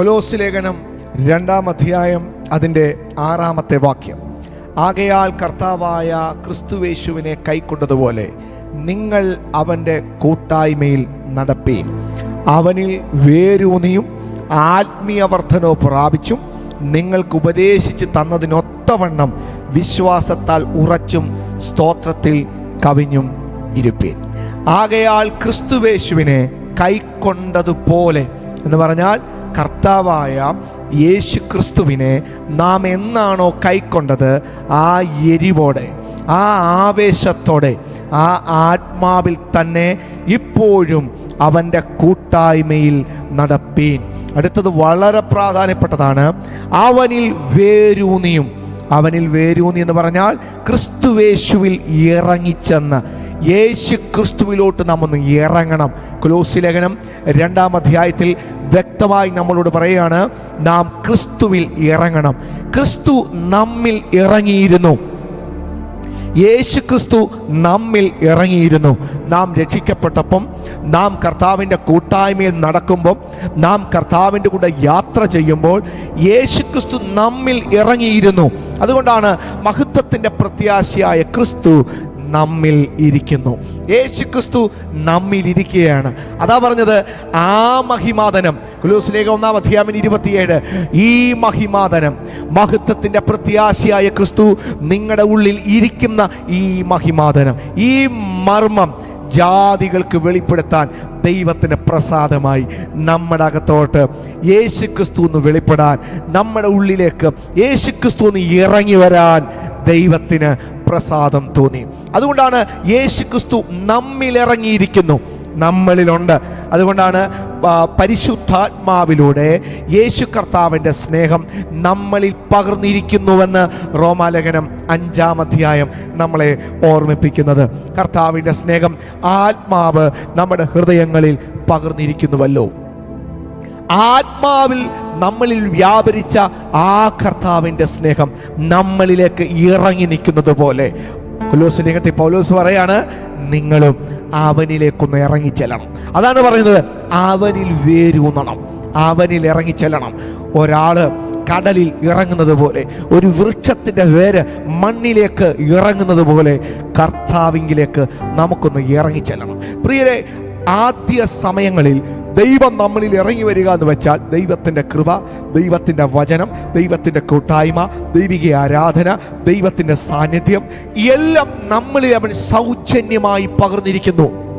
കൊലോസ് ലേഖനം രണ്ടാം അധ്യായം അതിന്റെ ആറാമത്തെ വാക്യം. ആകയാൽ കർത്താവായ ക്രിസ്തുവേശുവിനെ കൈക്കൊണ്ടതുപോലെ നിങ്ങൾ അവന്റെ കൂട്ടായ്മയിൽ നടപ്പീൻ. അവനിൽ വേരൂന്നിയും ആത്മീയവർദ്ധനോ പ്രാപിച്ചും നിങ്ങൾക്ക് ഉപദേശിച്ച് തന്നതിനൊത്തവണ്ണം വിശ്വാസത്താൽ ഉറച്ചും സ്തോത്രത്തിൽ കവിഞ്ഞും ഇരുപ്പീൻ. ആകയാൽ ക്രിസ്തുവേശുവിനെ കൈക്കൊണ്ടതുപോലെ എന്ന് പറഞ്ഞാൽ കർത്താവായ യേശു ക്രിസ്തുവിനെ നാം എന്നാണോ കൈക്കൊണ്ടത്? ആ എരിവോടെ ആ ആവേശത്തോടെ ആ ആത്മാവിൽ തന്നെ ഇപ്പോഴും അവന്റെ കൂട്ടായ്മയിൽ നടപ്പീൻ. അടുത്തത് വളരെ പ്രാധാന്യപ്പെട്ടതാണ് അവനിൽ വേരൂന്നിയും അവനിൽ വേരൂന്നി എന്ന് പറഞ്ഞാൽ ക്രിസ്തുവേശുവിൽ ഇറങ്ങിച്ചെന്ന് യേശു ക്രിസ്തുവിലോട്ട് നാം ഒന്ന് ഇറങ്ങണം. ക്ലോസി ലേഖനം രണ്ടാം അധ്യായത്തിൽ വ്യക്തമായി നമ്മളോട് പറയുകയാണ് നാം ക്രിസ്തുവിൽ ഇറങ്ങണം. ക്രിസ്തു നമ്മിൽ ഇറങ്ങിയിരുന്നു. യേശു ക്രിസ്തു നമ്മിൽ ഇറങ്ങിയിരുന്നു. നാം രക്ഷിക്കപ്പെട്ടപ്പം നാം കർത്താവിന്റെ കൂട്ടായ്മയിൽ നടക്കുമ്പം നാം കർത്താവിന്റെ കൂടെ യാത്ര ചെയ്യുമ്പോൾ യേശു ക്രിസ്തു നമ്മിൽ ഇറങ്ങിയിരുന്നു. അതുകൊണ്ടാണ് മഹത്വത്തിന്റെ പ്രത്യാശയായ ക്രിസ്തു നമ്മിൽ ഇരിക്കുന്നു. യേശു ക്രിസ്തു നമ്മിൽ ഇരിക്കുകയാണ്. അതാ പറഞ്ഞത് ആ മഹിമാതനം കുലൂസിലേക്ക് ഒന്നാം അധ്യായം ഇരുപത്തിയേഴ്. ഈ മഹിമാതനം മഹത്വത്തിന്റെ പ്രത്യാശയായ ക്രിസ്തു നിങ്ങളുടെ ഉള്ളിൽ ഇരിക്കുന്ന ഈ മഹിമാതനം ഈ മർമ്മം ജാതികൾക്ക് വെളിപ്പെടുത്താൻ ദൈവത്തിന് പ്രസാദമായി നമ്മുടെ അകത്തോട്ട് യേശു ക്രിസ്തു എന്ന് വെളിപ്പെടാൻ നമ്മുടെ ഉള്ളിലേക്ക് യേശു ക്രിസ്തു എന്ന് ഇറങ്ങി വരാൻ ദൈവത്തിന് പ്രസാദം തോന്നി. അതുകൊണ്ടാണ് യേശു ക്രിസ്തു നമ്മിലിറങ്ങിയിരിക്കുന്നു. നമ്മളിലുണ്ട്. അതുകൊണ്ടാണ് പരിശുദ്ധാത്മാവിലൂടെ യേശു കർത്താവിന്റെ സ്നേഹം നമ്മളിൽ പകർന്നിരിക്കുന്നുവെന്ന് റോമാലേഖനം അഞ്ചാം അധ്യായം നമ്മളെ ഓർമ്മിപ്പിക്കുന്നത്. കർത്താവിന്റെ സ്നേഹം ആത്മാവ് നമ്മുടെ ഹൃദയങ്ങളിൽ പകർന്നിരിക്കുന്നുവല്ലോ. ആത്മാവിൽ നമ്മളിൽ വ്യാപരിച്ച ആ കർത്താവിന്റെ സ്നേഹം നമ്മളിലേക്ക് ഇറങ്ങി നിൽക്കുന്നത് പോലെ. കൊലോസ് പൗലോസ് പറയാണ് നിങ്ങളും അവനിലേക്കൊന്ന് ഇറങ്ങിച്ചെല്ലണം. അതാണ് പറയുന്നത് അവനിൽ വേരൂന്നണം അവനിൽ ഇറങ്ങിച്ചെല്ലണം. ഒരാൾ കടലിൽ ഇറങ്ങുന്നത് പോലെ ഒരു വൃക്ഷത്തിന്റെ വേര് മണ്ണിലേക്ക് ഇറങ്ങുന്നത് പോലെ കർത്താവിങ്കിലേക്ക് നമുക്കൊന്ന് ഇറങ്ങിച്ചെല്ലണം. പ്രിയരെ ആദ്യ സമയങ്ങളിൽ ദൈവം നമ്മളിൽ ഇറങ്ങി വരിക എന്ന് വെച്ചാൽ ദൈവത്തിന്റെ കൃപ ദൈവത്തിന്റെ വചനം ദൈവത്തിന്റെ കൂട്ടായ്മ ദൈവിക ആരാധന ദൈവത്തിന്റെ സാന്നിധ്യം എല്ലാം നമ്മളിൽ അവൻ സൗജന്യമായി പകർന്നിരിക്കുന്നു.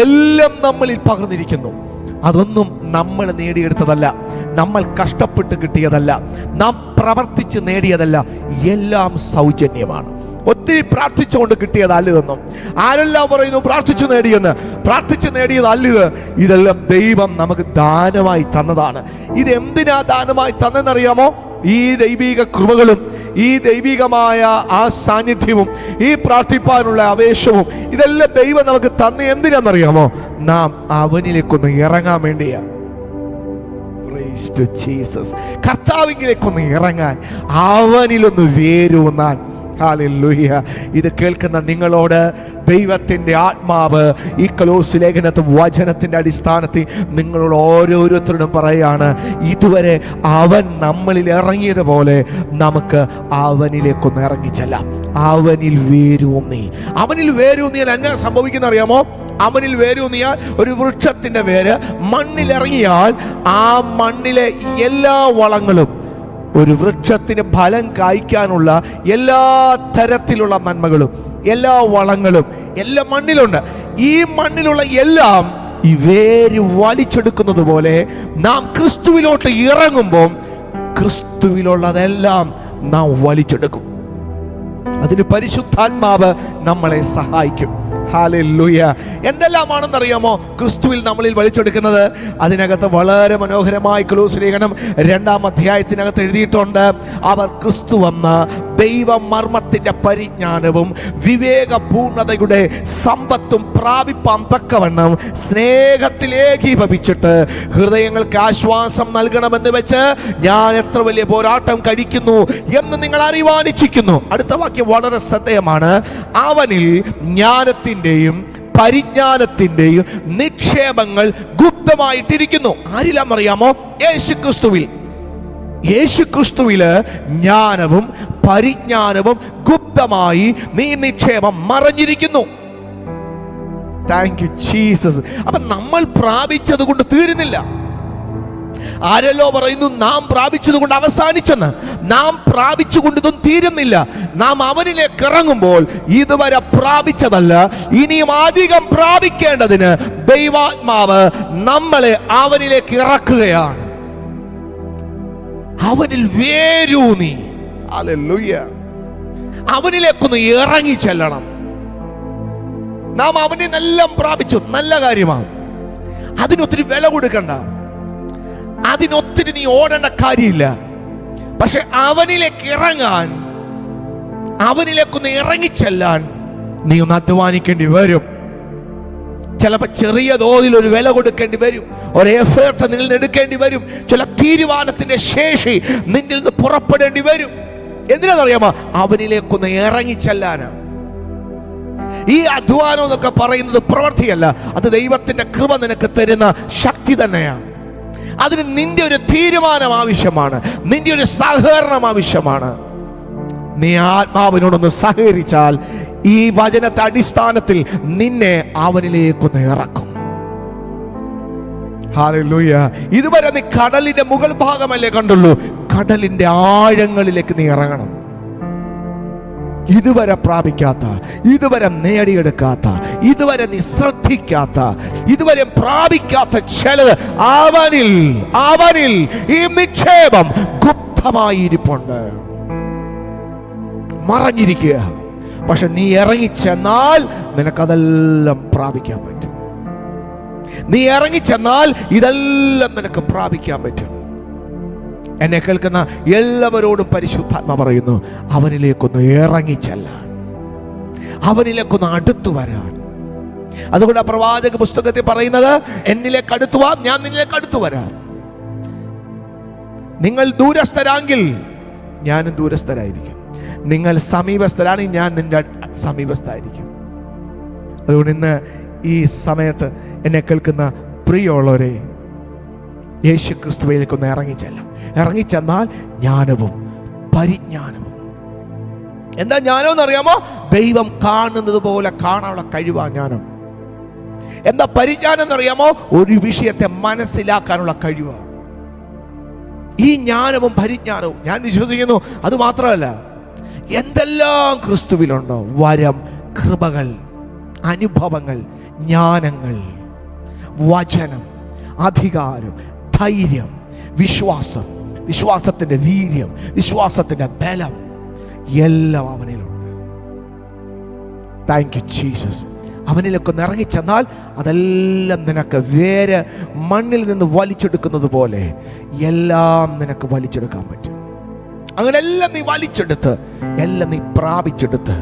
എല്ലാം നമ്മളിൽ പകർന്നിരിക്കുന്നു. അതൊന്നും നമ്മൾ നേടിയെടുത്തതല്ല. നമ്മൾ കഷ്ടപ്പെട്ട് കിട്ടിയതല്ല. നാം പ്രവർത്തിച്ച് നേടിയതല്ല. എല്ലാം സൗജന്യമാണ്. ഒത്തിരി പ്രാർത്ഥിച്ചുകൊണ്ട് കിട്ടിയതല്ല ഇതൊന്നും ആരെല്ലാം പറയുന്നു പ്രാർത്ഥിച്ചു നേടിയെന്ന്? പ്രാർത്ഥിച്ചു നേടിയതല്ല ഇത് ഇതെല്ലാം ദൈവം നമുക്ക് ദാനമായി തന്നതാണ്. ഇത് എന്തിനാ ദാനമായി തന്നെന്നറിയാമോ? ഈ ദൈവിക കൃപകളും ഈ ദൈവികമായ ആ സാന്നിധ്യവും ഈ പ്രാർത്ഥിപ്പാനുള്ള ആവേശവും ഇതെല്ലാം ദൈവം നമുക്ക് തന്നെ എന്തിനാണെന്നറിയാമോ നാം അവനിലേക്കൊന്ന് ഇറങ്ങാൻ വേണ്ടിയാ. ജീസസ്. കർത്താവിങ്കിലേക്കൊന്ന് ഇറങ്ങാൻ അവനിലൊന്ന് വേരൂന്നാൻ. ഹാലൂയ്യ ഇത് കേൾക്കുന്ന നിങ്ങളോട് ദൈവത്തിന്റെ ആത്മാവ് ഈ കലോസ് ലേഖനത്തും വചനത്തിന്റെ അടിസ്ഥാനത്തിൽ നിങ്ങളോട് ഓരോരുത്തരോടും പറയാണ് ഇതുവരെ അവൻ നമ്മളിൽ ഇറങ്ങിയതുപോലെ നമുക്ക് അവനിലേക്കൊന്ന് ഇറങ്ങിച്ചെല്ലാം. അവനിൽ വേരൂന്നി. അവനിൽ വേരൂന്നിയാൽ എന്നാ സംഭവിക്കുന്ന അറിയാമോ? അവനിൽ വേരൂന്നിയാൽ ഒരു വൃക്ഷത്തിന്റെ വേര് മണ്ണിലിറങ്ങിയാൽ ആ മണ്ണിലെ എല്ലാ വളങ്ങളും ഒരു വൃക്ഷത്തിന് ഫലം കായ്ക്കാനുള്ള എല്ലാ തരത്തിലുള്ള നന്മകളും എല്ലാ വളങ്ങളും എല്ലാ മണ്ണിലുണ്ട്. ഈ മണ്ണിലുള്ള എല്ലാം ഈ വേര് വലിച്ചെടുക്കുന്നത് പോലെ നാം ക്രിസ്തുവിലോട്ട് ഇറങ്ങുമ്പോൾ ക്രിസ്തുവിലുള്ളതെല്ലാം നാം വലിച്ചെടുക്കും. അതിന് പരിശുദ്ധാത്മാവ് നമ്മളെ സഹായിക്കും. ഹാലൂയ എന്തെല്ലാമാണെന്നറിയാമോ? ക്രിസ്തുവിൽ നമ്മളിൽ വലിച്ചെടുക്കുന്നത് അതിനകത്ത് വളരെ മനോഹരമായി ക്ലൂസ് ലേഖനം രണ്ടാം അധ്യായത്തിനകത്ത് എഴുതിയിട്ടുണ്ട്. അവർ ക്രിസ്തു വന്ന ദൈവമർമ്മത്തിന്റെ പരിജ്ഞാനവും വിവേകപൂർണതയുടെ സമ്പത്തും പ്രാപിപ്പാൻ തക്കവണ്ണം സ്നേഹത്തിലേകീപിച്ചിട്ട് ഹൃദയങ്ങൾക്ക് ആശ്വാസം നൽകണമെന്ന് വെച്ച് ഞാൻ എത്ര വലിയ പോരാട്ടം കഴിക്കുന്നു എന്ന് നിങ്ങൾ അറിവാനിച്ചിരിക്കുന്നു. അടുത്ത വാക്യം വളരെ ശ്രദ്ധേയമാണ്. അവനിൽ ജ്ഞാനത്തിന്റെയും പരിജ്ഞാനത്തിന്റെയും നിക്ഷേപങ്ങൾ ഗുപ്തമായിട്ടിരിക്കുന്നു. ആരിലാം അറിയാമോ യേശു ക്രിസ്തുവിൽ യേശു ജ്ഞാനവും പരിജ്ഞാനവും ഗുപ്തമായി നീ നിക്ഷേപം മറഞ്ഞിരിക്കുന്നു. താങ്ക് യു ജീസസ് അപ്പൊ നമ്മൾ പ്രാപിച്ചത് കൊണ്ട് തീരുന്നില്ല. ആരല്ലോ പറയുന്നു നാം പ്രാപിച്ചത് കൊണ്ട് അവസാനിച്ചെന്ന്. നാം പ്രാപിച്ചുകൊണ്ട് ഇതും തീരുന്നില്ല. നാം അവനിലേക്ക് ഇറങ്ങുമ്പോൾ ഇതുവരെ പ്രാപിച്ചതല്ല. ഇനിയും അധികം പ്രാപിക്കേണ്ടതിന് ദൈവാത്മാവ് നമ്മളെ അവനിലേക്ക് ഇറക്കുകയാണ്. അവനിൽ വേരൂന്നി അവനിലേക്കൊന്ന് ഇറങ്ങി ചെല്ലണം. നാം അവനെ എല്ലാം പ്രാപിച്ചു. നല്ല കാര്യമാണ്. അതിനൊത്തിരി വില കൊടുക്കണ്ട. അതിനൊത്തിരി നീ ഓടേണ്ട കാര്യമില്ല. പക്ഷെ അവനിലേക്ക് ഇറങ്ങാൻ അവനിലേക്കൊന്ന് ഇറങ്ങിച്ചെല്ലാൻ നീ ഒന്ന് അധ്വാനിക്കേണ്ടി വരും. ചിലപ്പോൾ ചെറിയ തോതിൽ ഒരു വില കൊടുക്കേണ്ടി വരും. ഒരു എഫേർട്ട് നിന്നിൽ നിന്ന് എടുക്കേണ്ടി വരും. ചില തീരുമാനത്തിന്റെ ശേഷി നിന്നിൽ നിന്ന് പുറപ്പെടേണ്ടി വരും. എന്തിനാണെന്നറിയാമോ? അവനിലേക്കൊന്ന് ഇറങ്ങിച്ചെല്ലാനാ ഈ അധ്വാനം എന്നൊക്കെ പറയുന്നത് പ്രവൃത്തിയല്ല. അത് ദൈവത്തിന്റെ കൃപ നിനക്ക് തരുന്ന ശക്തി തന്നെയാണ് അതിന് നിന്റെ ഒരു തീരുമാനം ആവശ്യമാണ്. നിന്റെ ഒരു സഹകരണം ആവശ്യമാണ്. നീ ആത്മാവിനോടൊന്ന് സഹകരിച്ചാൽ ഈ വചനത്തെ അടിസ്ഥാനത്തിൽ നിന്നെ അവനിലേക്കൊന്ന് ഇറക്കും. ഇതുവരെ നീ കടലിന്റെ മുകൾ ഭാഗമല്ലേ കണ്ടുള്ളൂ? കടലിന്റെ ആഴങ്ങളിലേക്ക് നീ ഇറങ്ങണം. ഇതുവരെ പ്രാപിക്കാത്ത ഇതുവരെ നേടിയെടുക്കാത്ത ഇതുവരെ നീ ശ്രദ്ധിക്കാത്ത ഇതുവരെ പ്രാപിക്കാത്ത ചിലത് അവനിൽ അവനിൽ ഈ നിക്ഷേപം ഗുപ്തമായിരിപ്പുണ്ട്. മറഞ്ഞിരിക്കുക പക്ഷെ നീ ഇറങ്ങിച്ചെന്നാൽ നിനക്കതെല്ലാം പ്രാപിക്കാൻ പറ്റും. നീ ഇറങ്ങിച്ചെന്നാൽ ഇതെല്ലാം നിനക്ക് പ്രാപിക്കാൻ പറ്റും. എന്നെ കേൾക്കുന്ന എല്ലാവരോടും പരിശുദ്ധാത്മ പറയുന്നു അവനിലേക്കൊന്ന് ഇറങ്ങിച്ചെല്ലാൻ അവനിലേക്കൊന്ന് അടുത്തു വരാൻ. അതുകൊണ്ട് ആ പ്രവാചക പുസ്തകത്തിൽ പറയുന്നത് എന്നിലേക്ക് അടുത്തു വാ ഞാൻ നിന്നിലേക്ക് അടുത്തു വരാം. നിങ്ങൾ ദൂരസ്ഥരാങ്കിൽ ഞാനും ദൂരസ്ഥരായിരിക്കും. നിങ്ങൾ സമീപസ്ഥരാണ് ഞാൻ നിന്റെ സമീപസ്ഥായിരിക്കും അതുകൊണ്ട് ഇന്ന് ഈ സമയത്ത് എന്നെ കേൾക്കുന്ന പ്രിയമുള്ളവരെ യേശു ക്രിസ്തുവിലേക്കൊന്ന് ഇറങ്ങിച്ചെല്ലാം ഇറങ്ങിച്ചെന്നാൽ ജ്ഞാനവും പരിജ്ഞാനവും. എന്താ ജ്ഞാനം എന്നറിയാമോ? ദൈവം കാണുന്നത് പോലെ കാണാനുള്ള കഴിവാ ജ്ഞാനം. എന്താ പരിജ്ഞാനം എന്നറിയാമോ? ഒരു വിഷയത്തെ മനസ്സിലാക്കാനുള്ള കഴിവാണ് ഈ ജ്ഞാനവും പരിജ്ഞാനവും ഞാൻ വിശ്വസിക്കുന്നു. അത് മാത്രമല്ല എന്തെല്ലാം ക്രിസ്തുവിലുണ്ടോ? വരം കൃപകൾ അനുഭവങ്ങൾ ജ്ഞാനങ്ങൾ വചനം അധികാരം ധൈര്യം വിശ്വാസം വിശ്വാസത്തിന്റെ വീര്യം വിശ്വാസത്തിന്റെ ബലം എല്ലാം അവനിലുണ്ട്. താങ്ക് യു ജീസസ് അവനിലൊക്കെ ഒന്ന് ഇറങ്ങിച്ചെന്നാൽ അതെല്ലാം നിനക്ക് വേര് മണ്ണിൽ നിന്ന് വലിച്ചെടുക്കുന്നത് പോലെ എല്ലാം നിനക്ക് വലിച്ചെടുക്കാൻ പറ്റും. അങ്ങനെ എല്ലാം നീ വലിച്ചെടുത്ത് എല്ലാം നീ പ്രാപിച്ചെടുത്ത്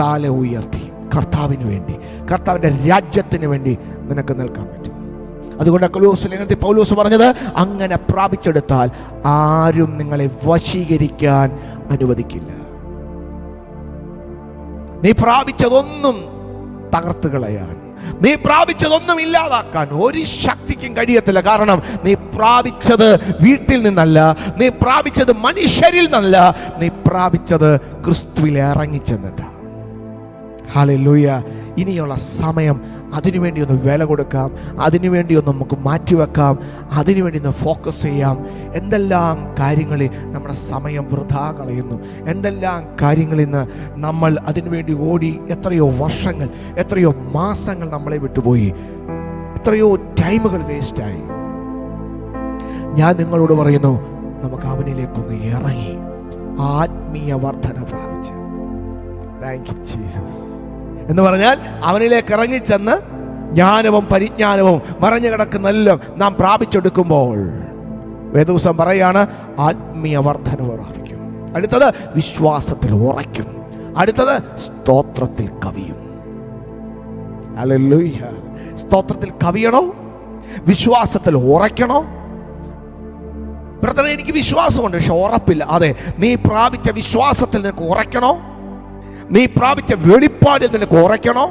താല ഉയർത്തി. കർത്താവിന് വേണ്ടി കർത്താവിന്റെ രാജ്യത്തിന് വേണ്ടി നിനക്ക് നിൽക്കാൻ പറ്റും. അതുകൊണ്ട് കൊലൂസ് ലേഖനത്തിൽ പൗലോസ് പറഞ്ഞത് അങ്ങനെ പ്രാപിച്ചെടുത്താൽ ആരും നിങ്ങളെ വശീകരിക്കാൻ അനുവദിക്കില്ല. നീ പ്രാപിച്ചതൊന്നും തകർത്ത് കളയാൻ നീ പ്രാപിച്ചതൊന്നും ഇല്ലാതാക്കാൻ ഒരു ശക്തിക്കും കഴിയത്തില്ല. കാരണം നീ പ്രാപിച്ചത് വീട്ടിൽ നിന്നല്ല നീ പ്രാപിച്ചത് മനുഷ്യരിൽ നിന്നല്ല നീ പ്രാപിച്ചത് ക്രിസ്തുവിൽ ഇറങ്ങിച്ചെന്നിട്ടാ. ഹാലൂയ ഇനിയുള്ള സമയം അതിനുവേണ്ടി ഒന്ന് വില കൊടുക്കാം. അതിനുവേണ്ടി ഒന്ന് നമുക്ക് മാറ്റിവെക്കാം അതിനുവേണ്ടി ഒന്ന് ഫോക്കസ് ചെയ്യാം. എന്തെല്ലാം കാര്യങ്ങളിൽ നമ്മുടെ സമയം വൃഥാ കളയുന്നു എന്തെല്ലാം കാര്യങ്ങളിൽ നിന്ന് നമ്മൾ അതിനുവേണ്ടി ഓടി എത്രയോ വർഷങ്ങൾ എത്രയോ മാസങ്ങൾ നമ്മളെ വിട്ടുപോയി. എത്രയോ ടൈമുകൾ വേസ്റ്റായി ഞാൻ നിങ്ങളോട് പറയുന്നു നമുക്ക് അവനിലേക്കൊന്ന് ഇറങ്ങി. ആത്മീയ വർധന പ്രാപിച്ച്. താങ്ക് യു ജീസസ് എന്ന് പറഞ്ഞാൽ അവനിലേക്ക് ഇറങ്ങിച്ചെന്ന് ജ്ഞാനവും പരിജ്ഞാനവും മറഞ്ഞു കിടക്കുന്നെല്ലാം നാം പ്രാപിച്ചെടുക്കുമ്പോൾ വേദിവസം പറയാണ് ആത്മീയ വർധന പ്രാപിക്കും അടുത്തത് വിശ്വാസത്തിൽ ഉറയ്ക്കും. അടുത്തത് സ്തോത്രത്തിൽ കവിയും. ഹല്ലേലൂയ സ്തോത്രത്തിൽ കവിയണോ? വിശ്വാസത്തിൽ ഉറയ്ക്കണോ? ബ്രദറെ എനിക്ക് വിശ്വാസമുണ്ട് പക്ഷെ ഉറപ്പില്ല. അതെ നീ പ്രാപിച്ച വിശ്വാസത്തിൽ നിനക്ക് ഉറയ്ക്കണോ? നീ പ്രാപിച്ച വെളിപ്പാടിൽ നിനക്ക് ഉറയ്ക്കണോ?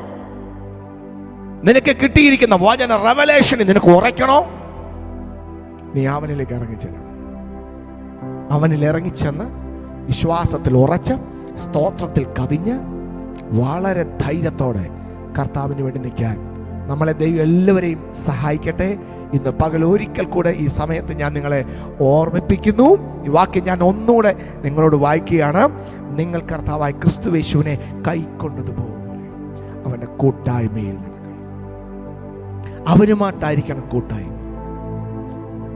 നിനക്ക് കിട്ടിയിരിക്കുന്ന വചന റവലേഷൻ നിനക്ക് ഉറയ്ക്കണോ? നീ അവനിലേക്ക് ഇറങ്ങിച്ചെല്ലണം അവനിൽ ഇറങ്ങിച്ചെന്ന് വിശ്വാസത്തിൽ ഉറച്ച് സ്തോത്രത്തിൽ കവിഞ്ഞ് വളരെ ധൈര്യത്തോടെ കർത്താവിന് വേണ്ടി നിൽക്കാൻ നമ്മളെ ദൈവം എല്ലാവരെയും സഹായിക്കട്ടെ. ഇന്ന് പകൽ ഒരിക്കൽ കൂടെ ഈ സമയത്ത് ഞാൻ നിങ്ങളെ ഓർമ്മിപ്പിക്കുന്നു. ഈ വാക്യം ഞാൻ ഒന്നുകൂടെ നിങ്ങളോട് വായിക്കുകയാണ്. നിങ്ങൾ കർത്താവായ ക്രിസ്തുവേശുവിനെ കൈക്കൊണ്ടതുപോലെ അവന്റെ കൂട്ടായ്മയിൽ നടക്കണം. അവനുമായിട്ടായിരിക്കണം കൂട്ടായ്മ.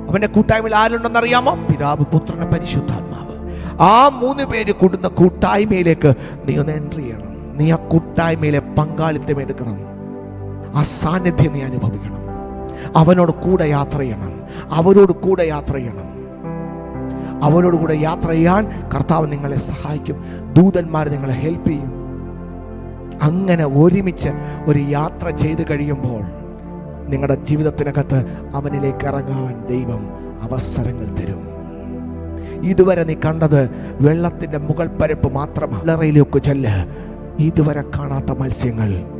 അവന്റെ കൂട്ടായ്മയിൽ ആരുണ്ടെന്ന് അറിയാമോ? പിതാവ് പുത്രന് പരിശുദ്ധാത്മാവ്. ആ മൂന്ന് പേര് കൂടുന്ന കൂട്ടായ്മയിലേക്ക് നീ ഒന്ന് എൻട്രി ചെയ്യണം. നീ ആ കൂട്ടായ്മയിലെ പങ്കാളിത്തം എടുക്കണം. ആ സാന്നിധ്യം നീ അനുഭവിക്കണം. അവനോട് കൂടെ യാത്ര ചെയ്യണം. അവരോട് കൂടെ യാത്ര ചെയ്യണം. അവനോട് കൂടെ യാത്ര ചെയ്യാൻ കർത്താവ് നിങ്ങളെ സഹായിക്കും. ദൂതന്മാർ നിങ്ങളെ ഹെൽപ്പ് ചെയ്യും. അങ്ങനെ ഒരുമിച്ച് ഒരു യാത്ര ചെയ്ത് കഴിയുമ്പോൾ നിങ്ങളുടെ ജീവിതത്തിനകത്ത് അവനിലേക്ക് ഇറങ്ങാൻ ദൈവം അവസരങ്ങൾ തരും. ഇതുവരെ നീ കണ്ടത് വെള്ളത്തിന്റെ മുകൾ പരപ്പ് മാത്രമാണ്. ലറയിലേക്ക് ചെല്ല്. ഇതുവരെ കാണാത്ത മത്സ്യങ്ങൾ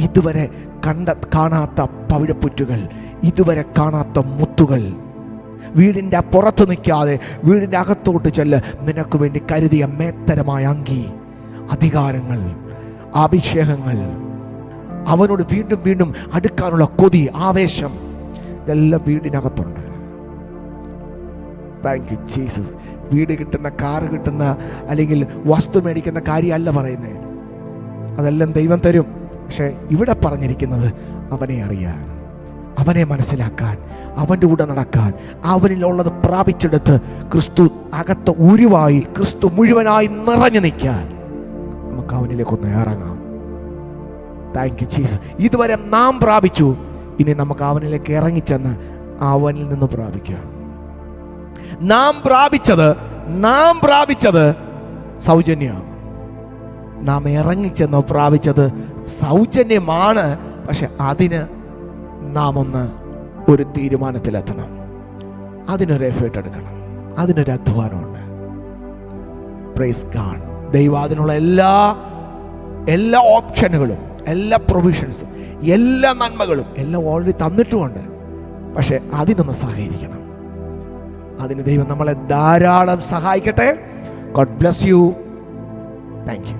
ഇതുവരെ കണ്ട കാണാത്ത പവിഴപ്പുറ്റുകൾ ഇതുവരെ കാണാത്ത മുത്തുകൾ. വീടിന്റെ പുറത്ത് നിൽക്കാതെ വീടിന്റെ അകത്തോട്ട് ചെല്ല് നിനക്ക് വേണ്ടി കരുതിയ മേത്തരമായ അങ്കി അധികാരങ്ങൾ അഭിഷേകങ്ങൾ അവനോട് വീണ്ടും വീണ്ടും അടുക്കാനുള്ള കൊതി ആവേശം ഇതെല്ലാം വീടിനകത്തുണ്ട്. താങ്ക് യു ജീസസ് വീട് കിട്ടുന്ന കാറ് കിട്ടുന്ന അല്ലെങ്കിൽ വസ്തു മേടിക്കുന്ന കാര്യമല്ല പറയുന്നത് അതെല്ലാം ദൈവം തരും. പക്ഷെ ഇവിടെ പറഞ്ഞിരിക്കുന്നത് അവനെ അറിയാൻ അവനെ മനസ്സിലാക്കാൻ അവന്റെ കൂടെ നടക്കാൻ അവനിലുള്ളത് പ്രാപിച്ചെടുത്ത് ക്രിസ്തു അകത്ത് ഉരുവായി ക്രിസ്തു മുഴുവനായി നിറഞ്ഞു നിൽക്കാൻ നമുക്ക് അവനിലേക്കൊന്ന് ഇറങ്ങാം. താങ്ക് യു ജീസസ് ഇതുവരെ നാം പ്രാപിച്ചു. ഇനി നമുക്ക് അവനിലേക്ക് ഇറങ്ങിച്ചെന്ന് അവനിൽ നിന്ന് പ്രാപിക്കാം. നാം പ്രാപിച്ചത് നാം പ്രാപിച്ചത് സൗജന്യമാണ്. നാം ഇറങ്ങിച്ചെന്നോ പ്രാപിച്ചത് സൗജന്യമാണ്. പക്ഷെ അതിന് നാം ഒന്ന് ഒരു തീരുമാനത്തിലെത്തണം. അതിനൊരു എഫേർട്ട് എടുക്കണം. അതിനൊരു അധ്വാനമുണ്ട്. പ്രൈസ് കാൺ ദൈവം അതിനുള്ള എല്ലാ എല്ലാ ഓപ്ഷനുകളും എല്ലാ പ്രൊവിഷൻസും എല്ലാ നന്മകളും എല്ലാം ഓൾറെഡി തന്നിട്ടുമുണ്ട്. പക്ഷെ അതിനൊന്ന് സഹകരിക്കണം. അതിന് ദൈവം നമ്മളെ ധാരാളം സഹായിക്കട്ടെ. God bless you thank you